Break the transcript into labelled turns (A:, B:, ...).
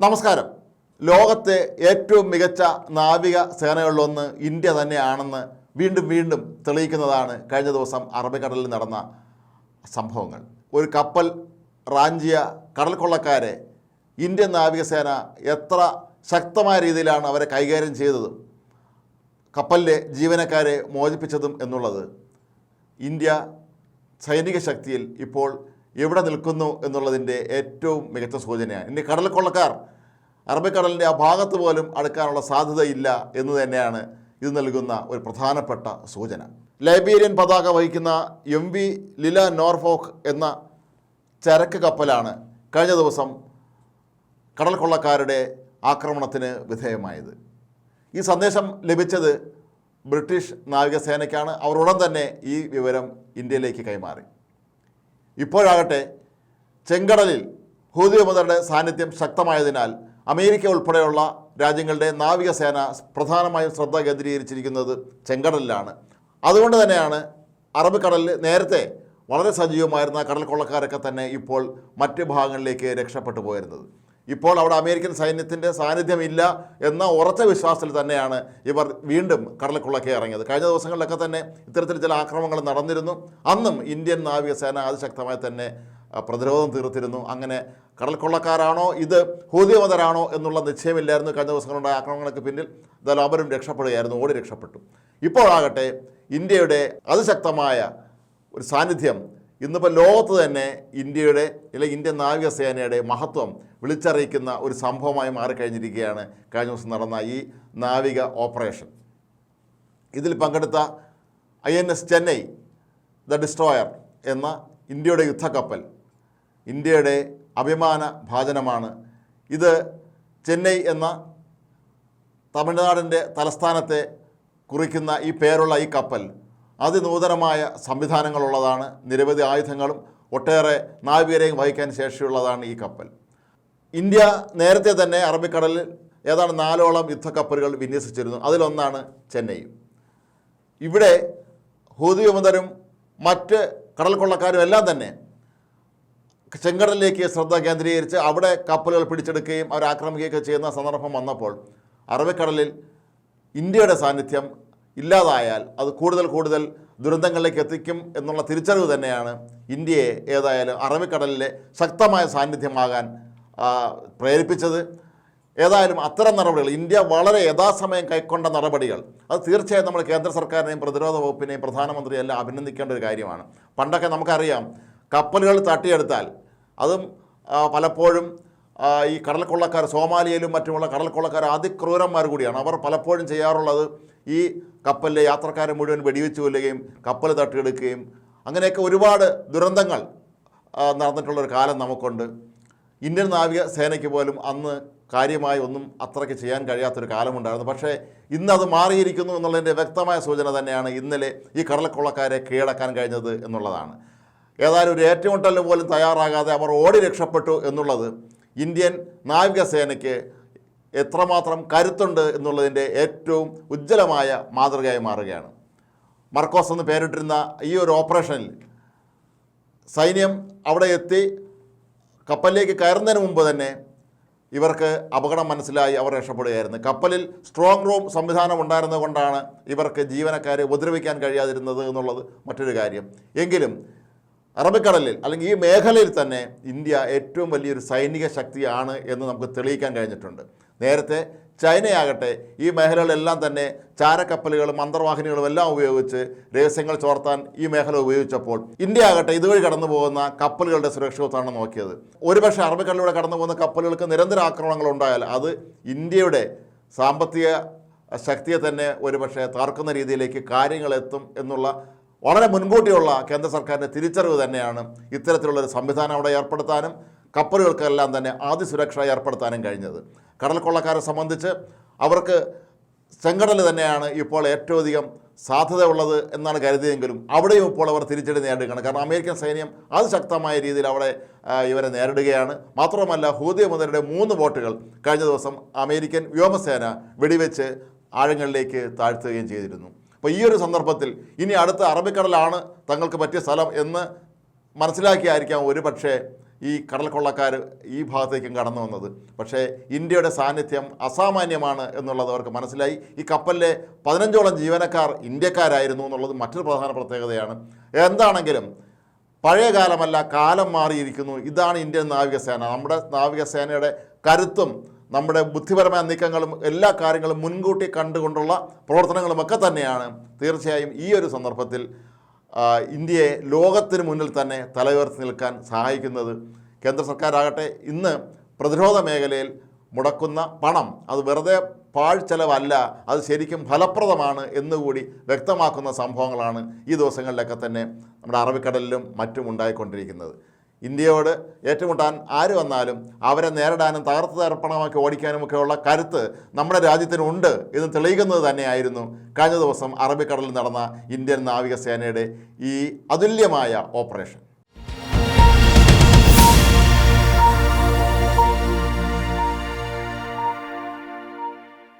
A: നമസ്കാരം. ലോകത്തെ ഏറ്റവും മികച്ച നാവിക സേനകളിലൊന്ന് ഇന്ത്യ തന്നെയാണെന്ന് വീണ്ടും വീണ്ടും തെളിയിക്കുന്നതാണ് കഴിഞ്ഞ ദിവസം അറബിക്കടലിൽ നടന്ന സംഭവങ്ങൾ. ഒരു കപ്പൽ റാഞ്ചിയ കടൽക്കൊള്ളക്കാരെ ഇന്ത്യൻ നാവികസേന എത്ര ശക്തമായ രീതിയിലാണ് അവരെ കൈകാര്യം ചെയ്തതും കപ്പലിലെ ജീവനക്കാരെ മോചിപ്പിച്ചതും എന്നുള്ളത് ഇന്ത്യ സൈനിക ശക്തിയിൽ ഇപ്പോൾ എവിടെ നിൽക്കുന്നു എന്നുള്ളതിന്റെ ഏറ്റവും മികച്ച സൂചനയാണ്. ഇനി കടൽക്കൊള്ളക്കാർ അറബിക്കടലിന്റെ ആ ഭാഗത്ത് പോലും അടുക്കാനുള്ള സാധ്യതയില്ല എന്ന് തന്നെയാണ് ഇത് നൽകുന്ന ഒരു പ്രധാനപ്പെട്ട സൂചന. ലൈബീരിയൻ പതാക വഹിക്കുന്ന എം വി ലില നോർഫോക്ക് എന്ന ചരക്ക് കപ്പലാണ് കഴിഞ്ഞ ദിവസം കടൽക്കൊള്ളക്കാരുടെ ആക്രമണത്തിന് വിധേയമായത്. ഈ സന്ദേശം ലഭിച്ചത് ബ്രിട്ടീഷ് നാവികസേനയ്ക്കാണ്. അവർ ഉടൻ തന്നെ ഈ വിവരം ഇന്ത്യയിലേക്ക് കൈമാറി. ഇപ്പോഴാകട്ടെ ചെങ്കടലിൽ ഹൂതിയമുതരുടെ സാന്നിധ്യം ശക്തമായതിനാൽ അമേരിക്ക ഉൾപ്പെടെയുള്ള രാജ്യങ്ങളുടെ നാവികസേന പ്രധാനമായും ശ്രദ്ധ കേന്ദ്രീകരിച്ചിരിക്കുന്നത് ചെങ്കടലിലാണ്. അതുകൊണ്ട് തന്നെയാണ് അറബിക്കടലിൽ നേരത്തെ വളരെ സജീവമായിരുന്ന കടൽ കൊള്ളക്കാരൊക്കെ തന്നെ ഇപ്പോൾ മറ്റ് ഭാഗങ്ങളിലേക്ക് രക്ഷപ്പെട്ടു പോയിരുന്നത്. ഇപ്പോൾ അവിടെ അമേരിക്കൻ സൈന്യത്തിന്റെ സാന്നിധ്യമില്ല എന്ന ഉറച്ച വിശ്വാസത്തിൽ തന്നെയാണ് ഇവർ വീണ്ടും കടൽക്കൊള്ളക്കെ ഇറങ്ങിയത്. കഴിഞ്ഞ ദിവസങ്ങളിലൊക്കെ തന്നെ ഇത്തരത്തിൽ ചില ആക്രമണങ്ങൾ നടന്നിരുന്നു. അന്നും ഇന്ത്യൻ നാവികസേന അതിശക്തമായി തന്നെ പ്രതിരോധം തീർത്തിരുന്നു. അങ്ങനെ കടൽക്കൊള്ളക്കാരാണോ ഇത് ഹൂതിയമതരാണോ എന്നുള്ള നിശ്ചയമില്ലായിരുന്നു. കഴിഞ്ഞ ദിവസങ്ങളുണ്ടായ ആക്രമണങ്ങൾക്ക് പിന്നിൽ എന്തായാലും അവരും രക്ഷപ്പെടുകയായിരുന്നു ഓടി രക്ഷപ്പെട്ടു. ഇപ്പോഴാകട്ടെ ഇന്ത്യയുടെ അതിശക്തമായ ഒരു സാന്നിധ്യം ഇന്നിപ്പോൾ ലോകത്ത് തന്നെ ഇന്ത്യയുടെ അല്ലെങ്കിൽ ഇന്ത്യൻ നാവികസേനയുടെ മഹത്വം വിളിച്ചറിയിക്കുന്ന ഒരു സംഭവമായി മാറിക്കഴിഞ്ഞിരിക്കുകയാണ് കഴിഞ്ഞ ദിവസം നടന്ന ഈ നാവിക ഓപ്പറേഷൻ. ഇതിൽ പങ്കെടുത്ത I N S Chennai the destroyer എന്ന ഇന്ത്യയുടെ യുദ്ധക്കപ്പൽ ഇന്ത്യയുടെ അഭിമാന ഭാജനമാണ്. ഇത് ചെന്നൈ എന്ന തമിഴ്നാടിന്റെ തലസ്ഥാനത്തെ കുറിക്കുന്ന ഈ പേരുള്ള ഈ കപ്പൽ അതിനൂതനമായ സംവിധാനങ്ങളുള്ളതാണ്. നിരവധി ആയുധങ്ങളും ഒട്ടേറെ നാവികരെയും വഹിക്കാൻ ശേഷിയുള്ളതാണ് ഈ കപ്പൽ. ഇന്ത്യ നേരത്തെ തന്നെ അറബിക്കടലിൽ ഏതാണ്ട് നാലോളം യുദ്ധക്കപ്പലുകൾ വിന്യസിച്ചിരുന്നു. അതിലൊന്നാണ് ചെന്നൈ. ഇവിടെ ഹൂതി വിമതരും മറ്റ് കടൽ കൊള്ളക്കാരും എല്ലാം തന്നെ ചെങ്കടലിലേക്ക് ശ്രദ്ധ കേന്ദ്രീകരിച്ച് അവിടെ കപ്പലുകൾ പിടിച്ചെടുക്കുകയും അവർ ആക്രമിക്കുകയൊക്കെ ചെയ്യുന്ന സന്ദർഭം വന്നപ്പോൾ അറബിക്കടലിൽ ഇന്ത്യയുടെ സാന്നിധ്യം ഇല്ലാതായാൽ അത് കൂടുതൽ കൂടുതൽ ദുരന്തങ്ങളിലേക്ക് എത്തിക്കും എന്നുള്ള തിരിച്ചറിവ് തന്നെയാണ് ഇന്ത്യയെ ഏതായാലും അറബിക്കടലിലെ ശക്തമായ സാന്നിധ്യമാകാൻ പ്രേരിപ്പിച്ചത്. ഏതായാലും അത്തരം നടപടികൾ ഇന്ത്യ വളരെ യഥാസമയം കൈക്കൊണ്ട നടപടികൾ അത് തീർച്ചയായും നമ്മൾ കേന്ദ്ര സർക്കാരിനെയും പ്രതിരോധ വകുപ്പിനെയും പ്രധാനമന്ത്രിയും എല്ലാം അഭിനന്ദിക്കേണ്ട ഒരു കാര്യമാണ്. പണ്ടൊക്കെ നമുക്കറിയാം കപ്പലുകൾ തട്ടിയെടുത്താൽ അതും പലപ്പോഴും ഈ കടൽക്കൊള്ളക്കാർ സോമാലിയയിലും മറ്റുമുള്ള കടൽക്കൊള്ളക്കാർ അതിക്രൂരന്മാർ കൂടിയാണ്. അവർ പലപ്പോഴും ചെയ്യാറുള്ളത് ഈ കപ്പലിലെ യാത്രക്കാരെ മുഴുവൻ വെടിവെച്ച് കൊല്ലുകയും കപ്പൽ തട്ടിയെടുക്കുകയും. അങ്ങനെയൊക്കെ ഒരുപാട് ദുരന്തങ്ങൾ നടന്നിട്ടുള്ളൊരു കാലം നമുക്കുണ്ട്. ഇന്ത്യൻ നാവിക സേനയ്ക്ക് പോലും അന്ന് കാര്യമായി ഒന്നും അത്രയ്ക്ക് ചെയ്യാൻ കഴിയാത്തൊരു കാലമുണ്ടായിരുന്നു. പക്ഷേ ഇന്ന് അത് മാറിയിരിക്കുന്നു എന്നുള്ളതിന്റെ വ്യക്തമായ സൂചന തന്നെയാണ് ഇന്നലെ ഈ കടലക്കൊള്ളക്കാരെ കീഴടക്കാൻ കഴിഞ്ഞത് എന്നുള്ളതാണ്. ഏതായാലും ഒരു ഏറ്റുമുട്ടലിന് പോലും തയ്യാറാകാതെ അവർ ഓടി രക്ഷപ്പെട്ടു എന്നുള്ളത് ഇന്ത്യൻ നാവികസേനയ്ക്ക് എത്രമാത്രം കരുത്തുണ്ട് എന്നുള്ളതിന്റെ ഏറ്റവും ഉജ്ജ്വലമായ മാതൃകയായി മാറുകയാണ്. മർക്കോസ് എന്ന് പേരിട്ടിരുന്ന ഈ ഒരു ഓപ്പറേഷനിൽ സൈന്യം അവിടെ എത്തി കപ്പലിലേക്ക് കയറുന്നതിന് മുമ്പ് തന്നെ ഇവർക്ക് അപകടം മനസ്സിലായി അവർ രക്ഷപ്പെടുകയായിരുന്നു. കപ്പലിൽ സ്ട്രോങ് റൂം സംവിധാനം ഉണ്ടായിരുന്നതുകൊണ്ടാണ് ഇവർക്ക് ജീവനക്കാരെ ഉപദ്രവിക്കാൻ കഴിയാതിരുന്നത് എന്നുള്ളത് മറ്റൊരു കാര്യം. എങ്കിലും അറബിക്കടലിൽ അല്ലെങ്കിൽ ഈ മേഖലയിൽ തന്നെ ഇന്ത്യ ഏറ്റവും വലിയൊരു സൈനിക ശക്തിയാണ് എന്ന് നമുക്ക് തെളിയിക്കാൻ കഴിഞ്ഞിട്ടുണ്ട്. നേരത്തെ ചൈനയാകട്ടെ ഈ മേഖലകളെല്ലാം തന്നെ ചാരക്കപ്പലുകളും അന്തർവാഹിനികളും എല്ലാം ഉപയോഗിച്ച് രഹസ്യങ്ങൾ ചോർത്താൻ ഈ മേഖല ഉപയോഗിച്ചപ്പോൾ ഇന്ത്യ ആകട്ടെ ഇതുവഴി കടന്നു പോകുന്ന കപ്പലുകളുടെ സുരക്ഷിതത്വമാണ് നോക്കിയത്. ഒരുപക്ഷെ അറബിക്കടലിലൂടെ കടന്നു പോകുന്ന കപ്പലുകൾക്ക് നിരന്തര ആക്രമണങ്ങൾ ഉണ്ടായാൽ അത് ഇന്ത്യയുടെ സാമ്പത്തിക ശക്തിയെ തന്നെ ഒരുപക്ഷെ തകർക്കുന്ന രീതിയിലേക്ക് കാര്യങ്ങളെത്തും എന്നുള്ള വളരെ മുൻകൂട്ടിയുള്ള കേന്ദ്ര സർക്കാരിന്റെ തിരിച്ചറിവ് തന്നെയാണ് ഇത്തരത്തിലുള്ളൊരു സംവിധാനം അവിടെ ഏർപ്പെടുത്താനും കപ്പലുകൾക്കെല്ലാം തന്നെ ആദ്യ സുരക്ഷ ഏർപ്പെടുത്താനും കഴിഞ്ഞത്. കടൽ കൊള്ളക്കാരെ സംബന്ധിച്ച് അവർക്ക് ചെങ്കടൽ തന്നെയാണ് ഇപ്പോൾ ഏറ്റവും അധികം സാധ്യതയുള്ളത് എന്നാണ് കരുതിയെങ്കിലും അവിടെയും ഇപ്പോൾ അവർ തിരിച്ചടി നേരിടുകയാണ്. കാരണം അമേരിക്കൻ സൈന്യം അതിശക്തമായ രീതിയിൽ അവിടെ ഇവരെ നേരിടുകയാണ്. മാത്രമല്ല ഹൂതി മുതലയുടെ മൂന്ന് ബോട്ടുകൾ കഴിഞ്ഞ ദിവസം അമേരിക്കൻ വ്യോമസേന വെടിവെച്ച് ആഴങ്ങളിലേക്ക് താഴ്ത്തുകയും ചെയ്തിരുന്നു. അപ്പോൾ ഈ ഒരു സന്ദർഭത്തിൽ ഇനി അടുത്ത അറബിക്കടലാണ് തങ്ങൾക്ക് പറ്റിയ സ്ഥലം എന്ന് മനസ്സിലാക്കിയായിരിക്കാം ഒരു പക്ഷേ ഈ കടൽ കൊള്ളക്കാർ ഈ ഭാഗത്തേക്കും കടന്നു വന്നത്. പക്ഷേ ഇന്ത്യയുടെ സാന്നിധ്യം അസാമാന്യമാണ് എന്നുള്ളത് അവർക്ക് മനസ്സിലായി. ഈ കപ്പലിലെ പതിനഞ്ചോളം ജീവനക്കാർ ഇന്ത്യക്കാരായിരുന്നു എന്നുള്ളത് മറ്റൊരു പ്രധാന പ്രത്യേകതയാണ്. എന്താണെങ്കിലും പഴയ കാലമല്ല കാലം മാറിയിരിക്കുന്നു. ഇതാണ് ഇന്ത്യൻ നാവികസേന. നമ്മുടെ നാവികസേനയുടെ കരുത്തും നമ്മുടെ ബുദ്ധിപരമായ നീക്കങ്ങളും എല്ലാ കാര്യങ്ങളും മുൻകൂട്ടി കണ്ടുകൊണ്ടുള്ള പ്രവർത്തനങ്ങളുമൊക്കെ തന്നെയാണ്. തീർച്ചയായും ഈ ഒരു സന്ദർഭത്തിൽ ഇന്ത്യയെ ലോകത്തിന് മുന്നിൽ തന്നെ തലയുയർത്തി നിൽക്കാൻ സഹായിക്കുന്നത് കേന്ദ്ര സർക്കാരാകട്ടെ. ഇന്ന് പ്രതിരോധ മേഖലയിൽ മുടക്കുന്ന പണം അത് വെറുതെ പാഴ്ചെലവല്ല അത് ശരിക്കും ഫലപ്രദമാണ് എന്നുകൂടി വ്യക്തമാക്കുന്ന സംഭവങ്ങളാണ് ഈ ദിവസങ്ങളിലൊക്കെ തന്നെ നമ്മുടെ അറബിക്കടലിലും മറ്റും ഉണ്ടായിക്കൊണ്ടിരിക്കുന്നത്. ഇന്ത്യയോട് ഏറ്റുമുട്ടാൻ ആര് വന്നാലും അവരെ നേരിടാനും തകർത്ത് തർപ്പണമാക്കി ഓടിക്കാനും ഒക്കെയുള്ള കരുത്ത് നമ്മുടെ രാജ്യത്തിനുണ്ട് എന്ന് തെളിയിക്കുന്നത് തന്നെയായിരുന്നു കഴിഞ്ഞ ദിവസം അറബിക്കടലിൽ നടന്ന ഇന്ത്യൻ നാവികസേനയുടെ ഈ അതുല്യമായ ഓപ്പറേഷൻ.